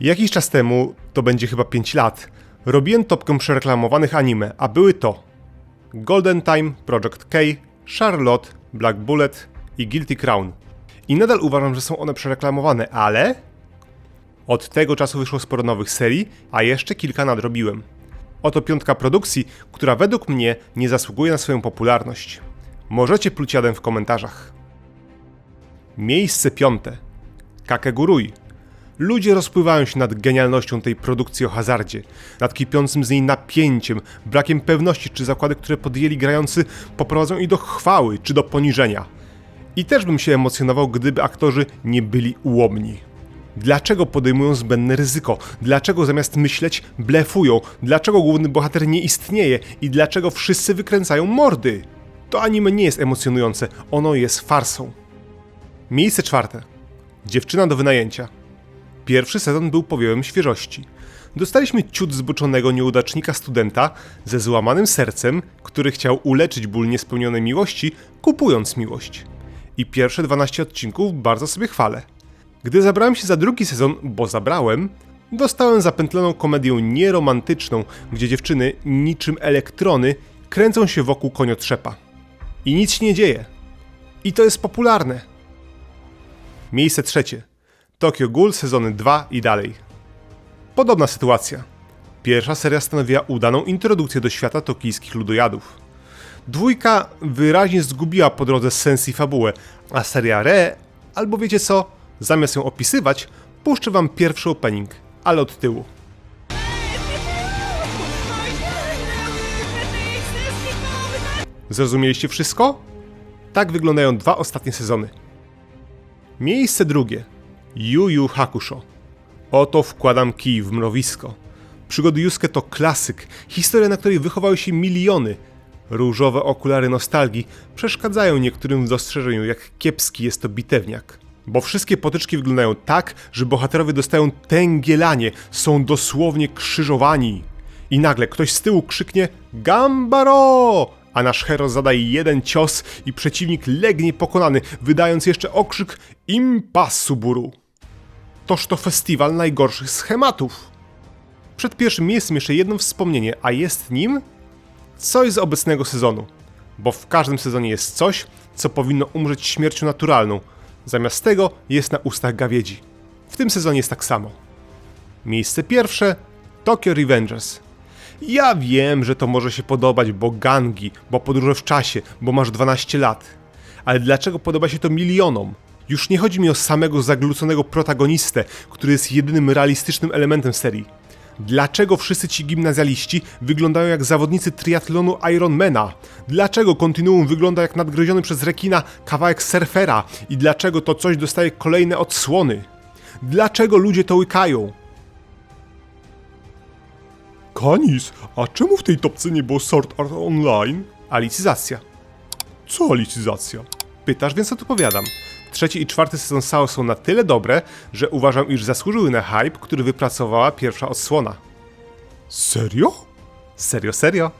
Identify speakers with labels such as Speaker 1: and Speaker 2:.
Speaker 1: Jakiś czas temu, to będzie chyba 5 lat, robiłem topkę przereklamowanych anime, a były to Golden Time, Project K, Charlotte, Black Bullet i Guilty Crown. I nadal uważam, że są one przereklamowane, ale od tego czasu wyszło sporo nowych serii, a jeszcze kilka nadrobiłem. Oto piątka produkcji, która według mnie nie zasługuje na swoją popularność. Możecie pluć jadem w komentarzach. Miejsce piąte. Kakegurui. Ludzie rozpływają się nad genialnością tej produkcji o hazardzie, nad kipiącym z niej napięciem, brakiem pewności, czy zakłady, które podjęli grający, poprowadzą ich do chwały, czy do poniżenia. I też bym się emocjonował, gdyby aktorzy nie byli ułomni. Dlaczego podejmują zbędne ryzyko? Dlaczego zamiast myśleć, blefują? Dlaczego główny bohater nie istnieje? I dlaczego wszyscy wykręcają mordy? To anime nie jest emocjonujące, ono jest farsą. Miejsce czwarte. Dziewczyna do wynajęcia. Pierwszy sezon był powiełem świeżości. Dostaliśmy ciut zboczonego nieudacznika studenta ze złamanym sercem, który chciał uleczyć ból niespełnionej miłości, kupując miłość. I pierwsze 12 odcinków bardzo sobie chwalę. Gdy zabrałem się za drugi sezon, bo zabrałem, dostałem zapętloną komedię nieromantyczną, gdzie dziewczyny, niczym elektrony, kręcą się wokół koniotrzepa. I nic się nie dzieje. I to jest popularne. Miejsce trzecie. Tokyo Ghoul sezony 2 i dalej. Podobna sytuacja. Pierwsza seria stanowiła udaną introdukcję do świata tokijskich ludojadów. Dwójka wyraźnie zgubiła po drodze sens i fabułę, a seria Re, albo wiecie co, zamiast ją opisywać, puszczę wam pierwszy opening, ale od tyłu. Zrozumieliście wszystko? Tak wyglądają dwa ostatnie sezony. Miejsce drugie. Yu Yu Hakusho. Oto wkładam kij w mrowisko. Przygody Yusuke to klasyk, historia, na której wychowały się miliony. Różowe okulary nostalgii przeszkadzają niektórym w dostrzeżeniu, jak kiepski jest to bitewniak. Bo wszystkie potyczki wyglądają tak, że bohaterowie dostają tęgielanie, są dosłownie krzyżowani. I nagle ktoś z tyłu krzyknie Gambaro! A nasz hero zadaje jeden cios i przeciwnik legnie pokonany, wydając jeszcze okrzyk Impassuburu. Toż to festiwal najgorszych schematów. Przed pierwszym miejscem jeszcze jedno wspomnienie, a jest nim coś z obecnego sezonu. Bo w każdym sezonie jest coś, co powinno umrzeć śmiercią naturalną. Zamiast tego jest na ustach gawiedzi. W tym sezonie jest tak samo. Miejsce pierwsze Tokyo Revengers. Ja wiem, że to może się podobać, bo gangi, bo podróże w czasie, bo masz 12 lat. Ale dlaczego podoba się to milionom? Już nie chodzi mi o samego zagluconego protagonistę, który jest jedynym realistycznym elementem serii. Dlaczego wszyscy ci gimnazjaliści wyglądają jak zawodnicy triatlonu Ironmana? Dlaczego kontinuum wygląda jak nadgryziony przez rekina kawałek surfera? I dlaczego to coś dostaje kolejne odsłony? Dlaczego ludzie to łykają? Kanis, a czemu w tej topce nie było Sword Art Online? Alicyzacja. Co alicyzacja? Pytasz, więc odpowiadam. Trzeci i czwarty sezon SAO są na tyle dobre, że uważam, iż zasłużyły na hype, który wypracowała pierwsza odsłona. Serio? Serio, serio.